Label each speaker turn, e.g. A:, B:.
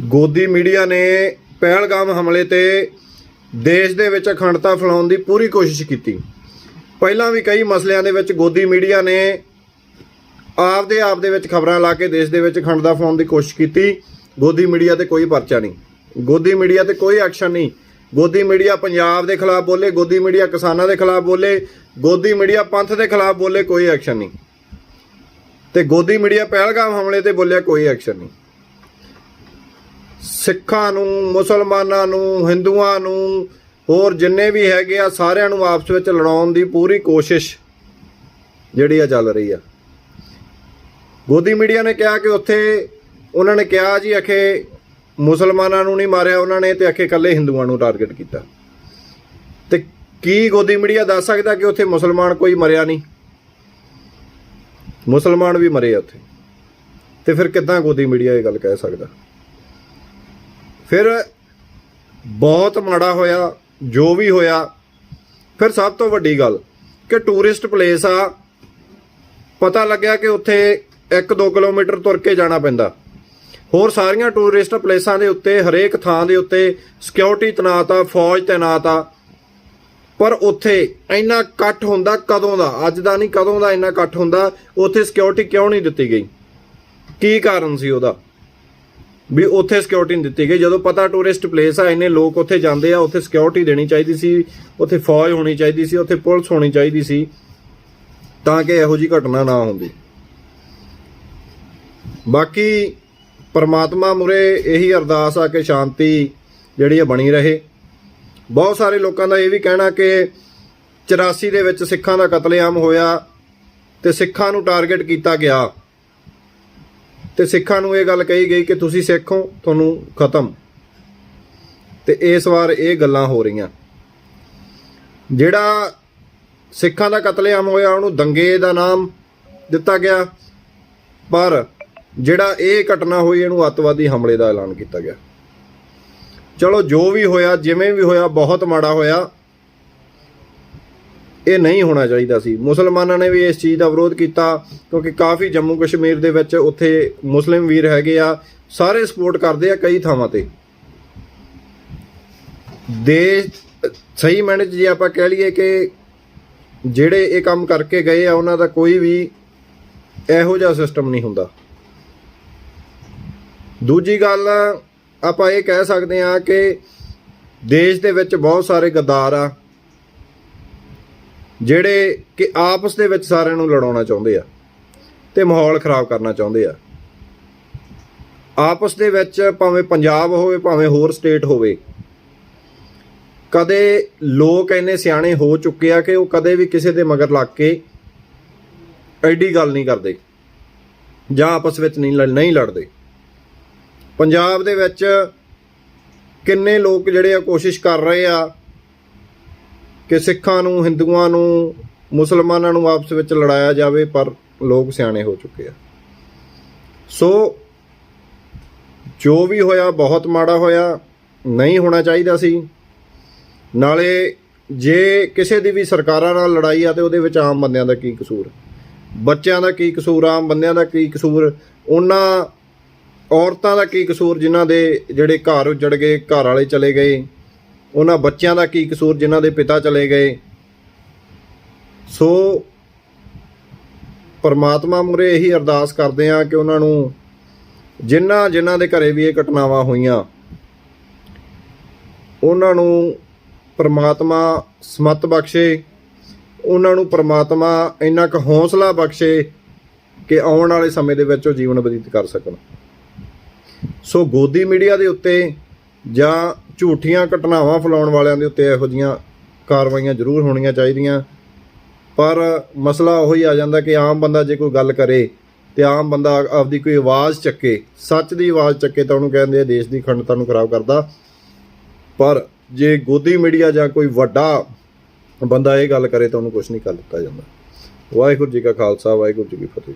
A: ਗੋਦੀ ਮੀਡੀਆ ਨੇ ਪਹਿਲਗਾਮ ਹਮਲੇ ਤੇ ਦੇਸ਼ ਦੇ ਵਿੱਚ ਅਖੰਡਤਾ ਫੈਲਾਉਣ ਦੀ ਪੂਰੀ ਕੋਸ਼ਿਸ਼ ਕੀਤੀ। ਪਹਿਲਾਂ ਵੀ ਕਈ ਮਸਲਿਆਂ ਦੇ ਵਿੱਚ ਗੋਦੀ ਮੀਡੀਆ ਨੇ ਆਪਦੇ ਆਪ ਦੇ ਵਿੱਚ ਖਬਰਾਂ ਲਾ ਕੇ ਦੇਸ਼ ਦੇ ਵਿੱਚ ਅਖੰਡਤਾ ਫੈਲਾਉਣ ਦੀ ਕੋਸ਼ਿਸ਼ ਕੀਤੀ। ਗੋਦੀ ਮੀਡੀਆ ਤੇ ਕੋਈ ਪਰਚਾ ਨਹੀਂ। ਗੋਦੀ ਮੀਡੀਆ ਤੇ ਕੋਈ ਐਕਸ਼ਨ ਨਹੀਂ। ਗੋਦੀ ਮੀਡੀਆ ਪੰਜਾਬ ਦੇ ਖਿਲਾਫ ਬੋਲੇ, ਗੋਦੀ ਮੀਡੀਆ ਕਿਸਾਨਾਂ ਦੇ ਖਿਲਾਫ ਬੋਲੇ, ਗੋਦੀ ਮੀਡੀਆ ਪੰਥ ਦੇ ਖਿਲਾਫ ਬੋਲੇ, ਕੋਈ ਐਕਸ਼ਨ ਨਹੀਂ। ਤੇ ਗੋਦੀ ਮੀਡੀਆ ਪਹਿਲਗਾਮ ਹਮਲੇ ਤੇ ਬੋਲਿਆ, ਕੋਈ ਐਕਸ਼ਨ ਨਹੀਂ। ਸਿੱਖਾਂ ਨੂੰ, ਮੁਸਲਮਾਨਾਂ ਨੂੰ, ਹਿੰਦੂਆਂ ਨੂੰ, ਹੋਰ ਜਿੰਨੇ ਵੀ ਹੈਗੇ ਆ, ਸਾਰਿਆਂ ਨੂੰ ਆਪਸ ਵਿੱਚ ਲੜਾਉਣ ਦੀ ਪੂਰੀ ਕੋਸ਼ਿਸ਼ ਜਿਹੜੀ ਆ ਚੱਲ ਰਹੀ ਆ। ਗੋਦੀ ਮੀਡੀਆ ਨੇ ਕਿਹਾ ਕਿ ਉੱਥੇ ਉਹਨਾਂ ਨੇ ਕਿਹਾ ਜੀ, ਅਖੇ ਮੁਸਲਮਾਨਾਂ ਨੂੰ ਨਹੀਂ ਮਾਰਿਆ ਉਹਨਾਂ ਨੇ ਤੇ ਅਖੇ ਇਕੱਲੇ ਹਿੰਦੂਆਂ ਨੂੰ ਟਾਰਗੇਟ ਕੀਤਾ। ਤੇ ਕੀ ਗੋਦੀ ਮੀਡੀਆ ਦੱਸ ਸਕਦਾ ਕਿ ਉੱਥੇ ਮੁਸਲਮਾਨ ਕੋਈ ਮਰਿਆ ਨਹੀਂ? ਮੁਸਲਮਾਨ ਵੀ ਮਰੇ ਆ ਉੱਥੇ। ਤੇ ਫਿਰ ਕਿੱਦਾਂ ਗੋਦੀ ਮੀਡੀਆ ਇਹ ਗੱਲ ਕਹਿ ਸਕਦਾ? ਫਿਰ ਬਹੁਤ ਮਾੜਾ ਹੋਇਆ, ਜੋ ਵੀ ਹੋਇਆ, ਫਿਰ ਸਭ ਤੋਂ ਵੱਡੀ ਗੱਲ ਕਿ ਟੂਰਿਸਟ ਪਲੇਸ ਆ, ਪਤਾ ਲੱਗਿਆ ਕਿ ਉੱਥੇ 1-2 ਕਿਲੋਮੀਟਰ ਤੁਰ ਕੇ ਜਾਣਾ ਪੈਂਦਾ। ਹੋਰ ਸਾਰੀਆਂ ਟੂਰਿਸਟ ਪਲੇਸਾਂ ਦੇ ਉੱਤੇ, ਹਰੇਕ ਥਾਂ ਦੇ ਉੱਤੇ ਸਿਕਿਉਰਿਟੀ ਤੈਨਾਤ ਆ, ਫੌਜ ਤੈਨਾਤ ਆ, ਪਰ ਉੱਥੇ ਇੰਨਾ ਇਕੱਠ ਹੁੰਦਾ ਕਦੋਂ ਦਾ? ਅੱਜ ਦਾ ਨਹੀਂ, ਕਦੋਂ ਦਾ ਇੰਨਾ ਇਕੱਠ ਹੁੰਦਾ, ਉੱਥੇ ਸਿਕਿਉਰਿਟੀ ਕਿਉਂ ਨਹੀਂ ਦਿੱਤੀ ਗਈ? ਕੀ ਕਾਰਨ ਸੀ ਉਹਦਾ? ਵੀ ਉੱਥੇ ਸਿਕਿਉਰਿਟੀ ਨਹੀਂ ਦਿੱਤੀ ਗਈ। ਜਦੋਂ ਪਤਾ ਟੂਰਿਸਟ ਪਲੇਸ ਆ, ਇੰਨੇ ਲੋਕ ਉੱਥੇ ਜਾਂਦੇ ਆ, ਉੱਥੇ ਸਿਕਿਉਰਿਟੀ ਦੇਣੀ ਚਾਹੀਦੀ ਸੀ, ਉੱਥੇ ਫੌਜ ਹੋਣੀ ਚਾਹੀਦੀ ਸੀ, ਉੱਥੇ ਪੁਲਿਸ ਹੋਣੀ ਚਾਹੀਦੀ ਸੀ, ਤਾਂ ਕਿ ਇਹੋ ਜੀ ਘਟਨਾ ਨਾ ਹੁੰਦੀ। ਬਾਕੀ ਪਰਮਾਤਮਾ ਮੁਰੇ ਇਹੀ ਅਰਦਾਸ ਆ ਕਿ ਸ਼ਾਂਤੀ ਜਿਹੜੀ ਆ ਬਣੀ ਰਹੇ। ਬਹੁਤ ਸਾਰੇ ਲੋਕਾਂ ਦਾ ਇਹ ਵੀ ਕਹਿਣਾ ਕਿ 84 ਦੇ ਵਿੱਚ ਸਿੱਖਾਂ ਦਾ ਕਤਲੇਆਮ ਹੋਇਆ ਤੇ ਸਿੱਖਾਂ ਨੂੰ ਟਾਰਗੇਟ ਕੀਤਾ ਗਿਆ। ਤੇ ਸਿੱਖਾਂ ਨੂੰ ਇਹ ਗੱਲ ਕਹੀ ਗਈ ਕਿ ਤੁਸੀਂ ਸਿੱਖ ਹੋ ਤੁਹਾਨੂੰ ਖਤਮ। ਤੇ ਇਸ ਵਾਰ ਇਹ ਗੱਲਾਂ ਹੋ ਰਹੀਆਂ। ਜਿਹੜਾ ਸਿੱਖਾਂ ਦਾ ਕਤਲੇਆਮ ਹੋਇਆ, ਉਹਨੂੰ ਦੰਗੇ ਦਾ ਨਾਮ ਦਿੱਤਾ ਗਿਆ। ਪਰ ਜਿਹੜਾ ਇਹ ਘਟਨਾ ਹੋਈ, ਇਹਨੂੰ ਅੱਤਵਾਦੀ ਹਮਲੇ ਦਾ ਐਲਾਨ ਕੀਤਾ ਗਿਆ। ਚਲੋ, ਜੋ ਵੀ ਹੋਇਆ, ਜਿਵੇਂ ਵੀ ਹੋਇਆ, ਬਹੁਤ ਮਾੜਾ ਹੋਇਆ। ਇਹ ਨਹੀਂ ਹੋਣਾ ਚਾਹੀਦਾ ਸੀ। ਮੁਸਲਮਾਨਾਂ ਨੇ ਵੀ ਇਸ ਚੀਜ਼ ਦਾ ਵਿਰੋਧ ਕੀਤਾ, ਕਿਉਂਕਿ ਕਾਫੀ ਜੰਮੂ ਕਸ਼ਮੀਰ ਦੇ ਵਿੱਚ ਉੱਥੇ ਮੁਸਲਿਮ ਵੀਰ ਹੈਗੇ ਆ, ਸਾਰੇ ਸਪੋਰਟ ਕਰਦੇ ਆ ਕਈ ਥਾਵਾਂ ਤੇ। ਦੇਸ਼ ਸਹੀ ਮੈਨੇ ਜੇ ਆਪਾਂ ਕਹਿ ਲਈਏ ਕਿ ਜਿਹੜੇ ਇਹ ਕੰਮ ਕਰਕੇ ਗਏ ਆ, ਉਹਨਾਂ ਦਾ ਕੋਈ ਵੀ ਇਹੋ ਜਿਹਾ ਸਿਸਟਮ ਨਹੀਂ ਹੁੰਦਾ। ਦੂਜੀ ਗੱਲ, ਆਪਾਂ ਇਹ ਕਹਿ ਸਕਦੇ ਹਾਂ ਕਿ ਦੇਸ਼ ਦੇ ਵਿੱਚ ਬਹੁਤ ਸਾਰੇ ਗੱਦਾਰ ਆ। ਜਿਹੜੇ ਕਿ ਆਪਸ ਦੇ ਵਿੱਚ ਸਾਰਿਆਂ ਨੂੰ ਲੜਾਉਣਾ ਚਾਹੁੰਦੇ ਆ ਤੇ ਮਾਹੌਲ ਖਰਾਬ ਕਰਨਾ ਚਾਹੁੰਦੇ ਆ। ਆਪਸ ਦੇ ਵਿੱਚ ਭਾਵੇਂ ਪੰਜਾਬ ਹੋਵੇ, ਭਾਵੇਂ ਹੋਰ ਸਟੇਟ ਹੋਵੇ, ਕਦੇ ਲੋਕ ਇੰਨੇ ਸਿਆਣੇ ਹੋ ਚੁੱਕੇ ਆ ਕਿ ਉਹ ਕਦੇ ਵੀ ਕਿਸੇ ਦੇ ਮਗਰ ਲੱਗ ਕੇ ਐਡੀ ਗੱਲ ਨਹੀਂ ਕਰਦੇ ਜਾਂ ਆਪਸ ਵਿੱਚ ਨਹੀਂ ਲੜ- ਨਹੀਂ ਲੜਦੇ। ਪੰਜਾਬ ਦੇ ਵਿੱਚ ਕਿੰਨੇ ਲੋਕ ਜਿਹੜੇ ਆ ਕੋਸ਼ਿਸ਼ ਕਰ ਰਹੇ ਆ ਕਿ ਸਿੱਖਾਂ ਨੂੰ, ਹਿੰਦੂਆਂ ਨੂੰ, ਮੁਸਲਮਾਨਾਂ ਨੂੰ ਆਪਸ ਵਿੱਚ ਲੜਾਇਆ ਜਾਵੇ, ਪਰ ਲੋਕ ਸਿਆਣੇ ਹੋ ਚੁੱਕੇ ਆ। ਸੋ ਜੋ ਵੀ ਹੋਇਆ, ਬਹੁਤ ਮਾੜਾ ਹੋਇਆ, ਨਹੀਂ ਹੋਣਾ ਚਾਹੀਦਾ ਸੀ। ਨਾਲੇ ਜੇ ਕਿਸੇ ਦੀ ਵੀ ਸਰਕਾਰਾਂ ਨਾਲ ਲੜਾਈ ਆ, ਤੇ ਉਹਦੇ ਵਿੱਚ ਆਮ ਬੰਦਿਆਂ ਦਾ ਕੀ ਕਸੂਰ? ਬੱਚਿਆਂ ਦਾ ਕੀ ਕਸੂਰ? ਆਮ ਬੰਦਿਆਂ ਦਾ ਕੀ ਕਸੂਰ? ਉਹਨਾਂ ਔਰਤਾਂ ਦਾ ਕੀ ਕਸੂਰ, ਜਿਨ੍ਹਾਂ ਦੇ ਜਿਹੜੇ ਘਰ ਉੱਜੜ ਗਏ, ਘਰ ਵਾਲੇ ਚਲੇ ਗਏ? ਉਹਨਾਂ ਬੱਚਿਆਂ ਦਾ ਕੀ ਕਸੂਰ ਜਿਨ੍ਹਾਂ ਦੇ ਪਿਤਾ ਚਲੇ ਗਏ। ਸੋ ਪਰਮਾਤਮਾ ਮੁਰੇ ਇਹੀ ਅਰਦਾਸ ਕਰਦੇ ਆ ਕਿ ਉਹਨਾਂ ਨੂੰ ਜਿਨ੍ਹਾਂ ਜਿਨ੍ਹਾਂ ਦੇ ਘਰੇ ਵੀ ਇਹ ਘਟਨਾਵਾਂ ਹੋਈਆਂ, ਉਹਨਾਂ ਨੂੰ ਪਰਮਾਤਮਾ ਸਮਤ ਬਖਸ਼ੇ, ਉਹਨਾਂ ਨੂੰ ਪਰਮਾਤਮਾ ਇੰਨਾ ਕੁ ਹੌਸਲਾ ਬਖਸ਼ੇ ਕਿ ਆਉਣ ਵਾਲੇ ਸਮੇਂ ਦੇ ਵਿੱਚ ਉਹ ਜੀਵਨ ਬਤੀਤ ਕਰ ਸਕਣ। ਸੋ ਗੋਦੀ ਮੀਡੀਆ ਦੇ ਉੱਤੇ ਜਾਂ ਝੂਠੀਆਂ ਘਟਨਾਵਾਂ ਫੈਲਾਉਣ ਵਾਲਿਆਂ ਦੇ ਉੱਤੇ ਇਹੋ ਜੀਆਂ ਕਾਰਵਾਈਆਂ ਜ਼ਰੂਰ ਹੋਣੀਆਂ ਚਾਹੀਦੀਆਂ। ਪਰ ਮਸਲਾ ਉਹੀ ਆ ਜਾਂਦਾ ਕਿ ਆਮ ਬੰਦਾ ਜੇ ਕੋਈ ਗੱਲ ਕਰੇ ਤੇ ਆਮ ਬੰਦਾ ਆਪਦੀ ਕੋਈ ਆਵਾਜ਼ ਚੱਕੇ, ਸੱਚ ਦੀ ਆਵਾਜ਼ ਚੱਕੇ ਤਾਂ ਉਹਨੂੰ ਕਹਿੰਦੇ ਆ, ਦੇਸ਼ ਦੀ ਅਖੰਡਤਾ ਨੂੰ ਖਰਾਬ ਕਰਦਾ। ਪਰ ਜੇ ਗੋਦੀ ਮੀਡੀਆ ਜਾਂ ਕੋਈ ਵੱਡਾ ਬੰਦਾ ਇਹ ਗੱਲ ਕਰੇ ਤਾਂ ਉਹਨੂੰ ਕੁਝ ਨਹੀਂ ਕਰ ਦਿੱਤਾ ਜਾਂਦਾ। ਵਾਹਿਗੁਰੂ ਜੀ ਕਾ ਖਾਲਸਾ, ਵਾਹਿਗੁਰੂ ਜੀ ਕੀ ਫਤਿਹ।